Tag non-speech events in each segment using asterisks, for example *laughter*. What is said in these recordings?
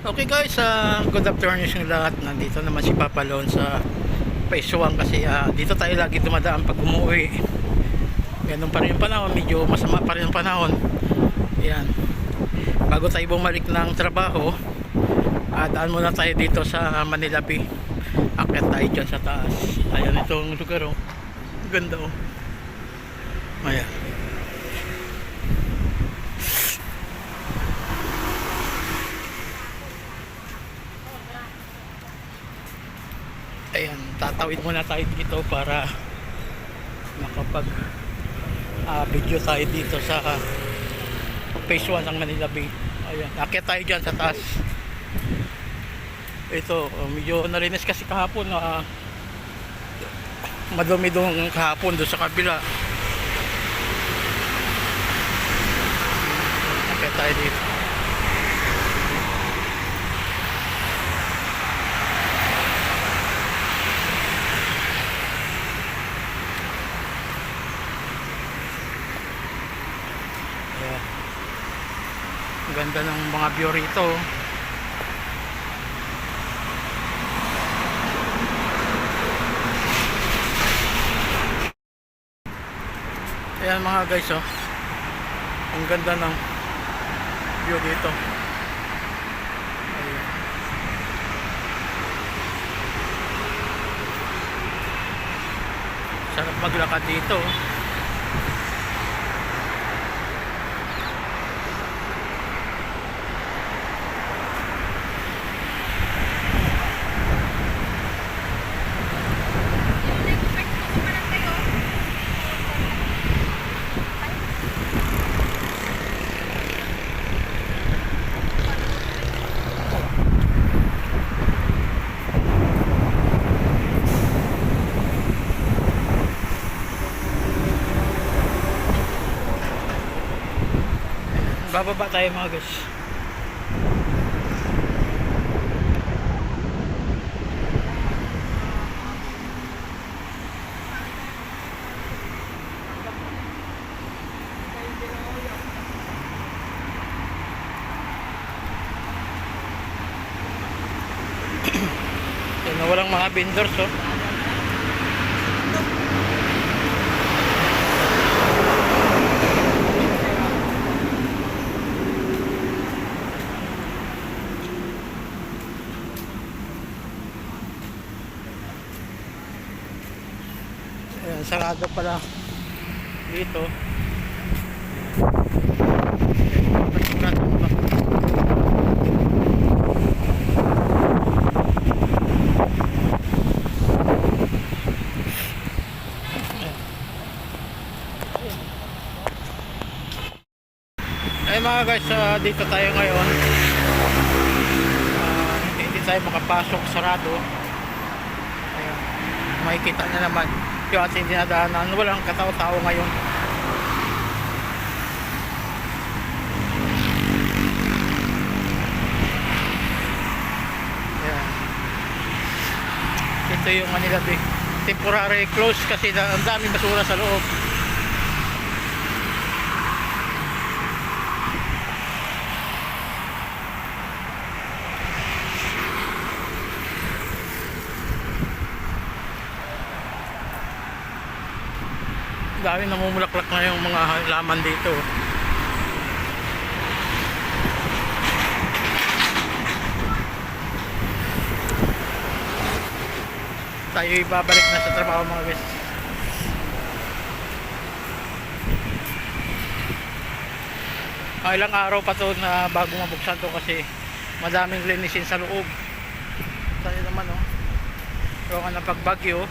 Okay guys, uh, good afternoon sa lahat. Nandito naman si Papa Lon sa Paisuang kasi ah, dito tayo lagi dumadaan pag umuwi. Ganun pa rin yung panahon, medyo masama pa rin yung panahon. Yan. Bago tayo bumalik ng trabaho, ah, daan muna tayo dito sa Manila Bay. Akyat tayo dyan sa taas. Ayan itong lugar oh. Ganda oh. Ayan. Ayan, tatawid muna tayo dito para makapag ah, video tayo dito sa ah, phase 1 ng Manila Bay. Ayan, akit tayo dyan sa taas. Ito, oh, medyo narinis kasi kahapon na madumi doon kahapon doon sa kabila. Akit tayo dito. Ganda ng mga view rito. Ayan mga guys oh. Ang ganda ng view dito. Ayan. Sarap maglakad dito. oh. Bababa tayo mga guys. *clears throat* Yan na walang mga vendors oh. Sarado pala dito. Ay mga guys, ah, dito tayo ngayon. Ah, hindi tayo makapasok sarado. Ayan. Makikita na naman yung ating dinadaanan. Walang katao-tao ngayon. Ayan. Ito yung Manila Bay. Temporary close kasi ang daming basura sa loob. Dami namumulaklak na yung mga laman dito. Tayo ibabalik na sa trabaho mga guys. Ah, ilang araw pa to na bago mabuksan to kasi madaming linisin sa loob. Tayo naman oh. Yung nga ng pagbagyo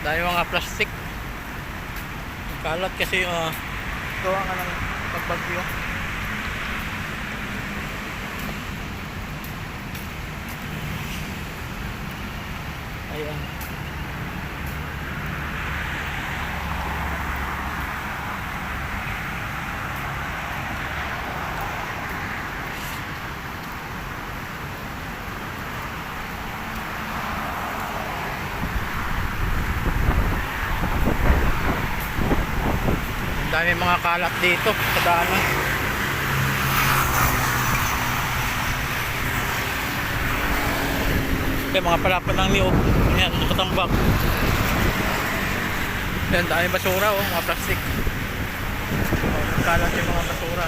Dahil mga plastic. Kalat kasi uh, gawa nga ng pagbagyo. Ayan. Dami mga kalat dito sa daanan. Yan, mga palapan ng niyog. Yan, nakatambak. Yan, dami basura oh, mga plastic. Oh, kalat yung mga basura.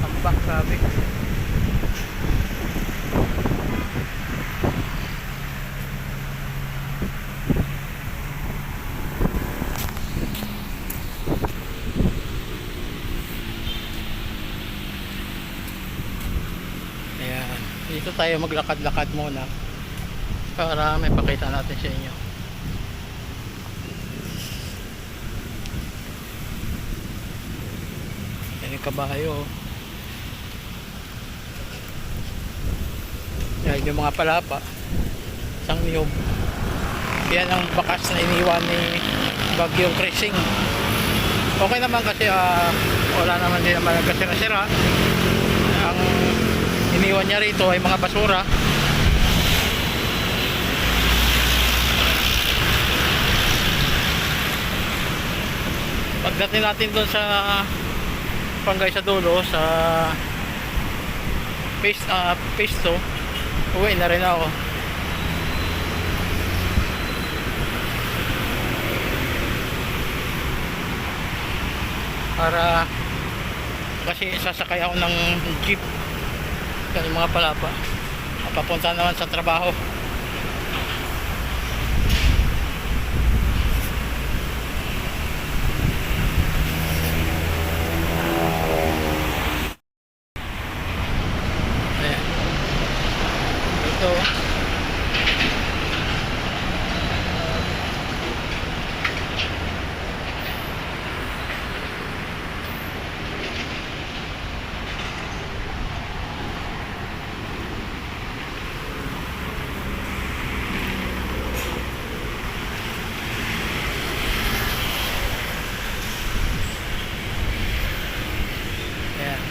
Tambak, sabi. Ayan. Dito tayo maglakad-lakad muna para may pakita natin sa inyo. Yan yung kabayo. oh. Yan yung mga palapa. Isang niyog. Yan ang bakas na iniwan ni Bagyong Crising. Okay naman kasi ah, wala naman din naman nagkasira-sira. Iniwan niya rito ay mga basura. Pagdating natin doon sa Pangay sa dulo sa paste uh, pesto uwi na rin ako para kasi sasakay ako ng jeep yan yung mga palapa papunta naman sa trabaho. Ayan. ito Ayan.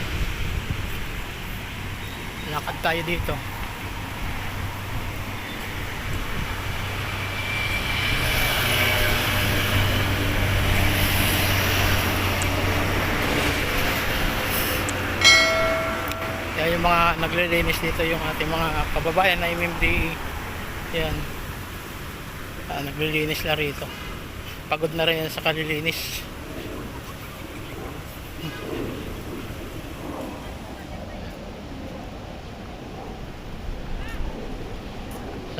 Lakad tayo dito. Kaya yung mga naglilinis dito yung ating mga kababayan na MMDE. Yan. Ah, naglilinis na rito. Pagod na rin yan sa kalilinis.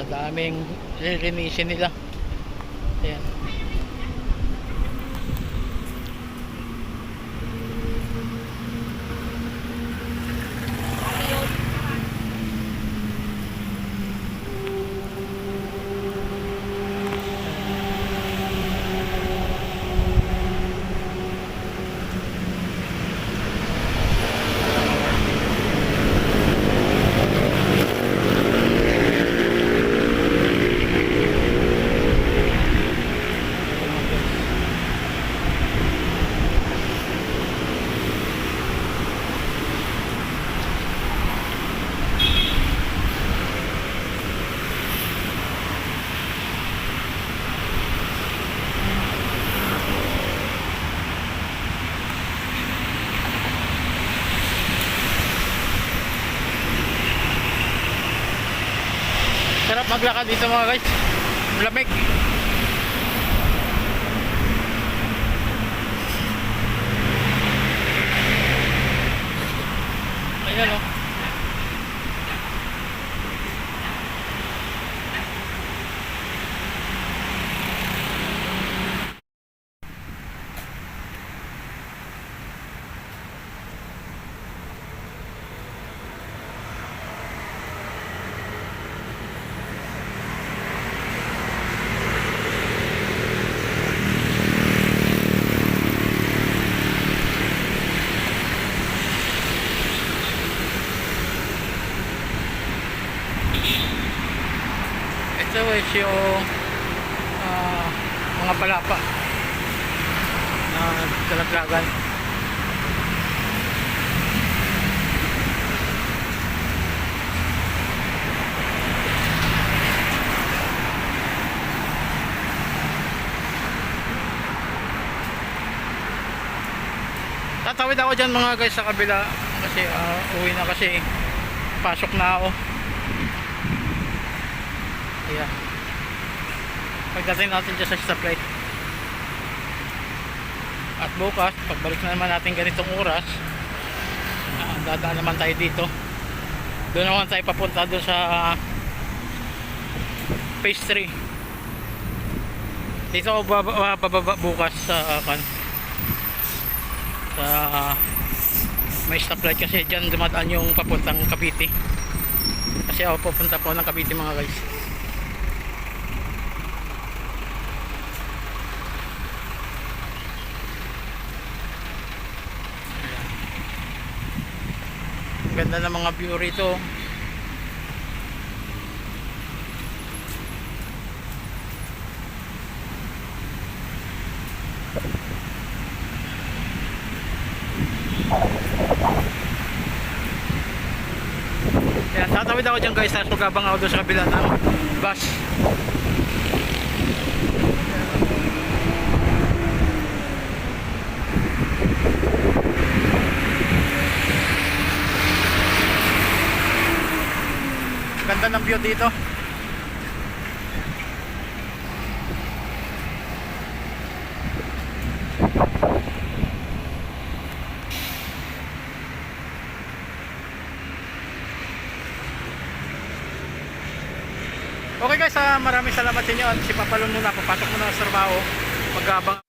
Sa daming lilinisin nila. Ayan sarap maglakad dito mga guys. Lamig. Ayan o yung ah, mga palapa na talaglagan. Tatawid ako dyan mga guys sa kabila kasi ah, uwi na kasi pasok na ako. Ayan. Pagdating natin dyan sa stoplight. At bukas, pagbalik na naman natin ganitong oras, ah, dadaan naman tayo dito. Doon naman tayo papunta doon sa phase 3. Dito ako bababa, bukas sa uh, kan sa may stoplight kasi dyan dumadaan yung papuntang Cavite kasi ako pupunta po ng Cavite mga guys ganda ng mga view rito Yan, tatawid ako dyan guys, tapos magabang ako doon sa kabila ng bus. Ganda ng view dito. Okay guys, ah, maraming salamat sa inyo at si Papalon muna, papasok muna sa trabaho. Magabang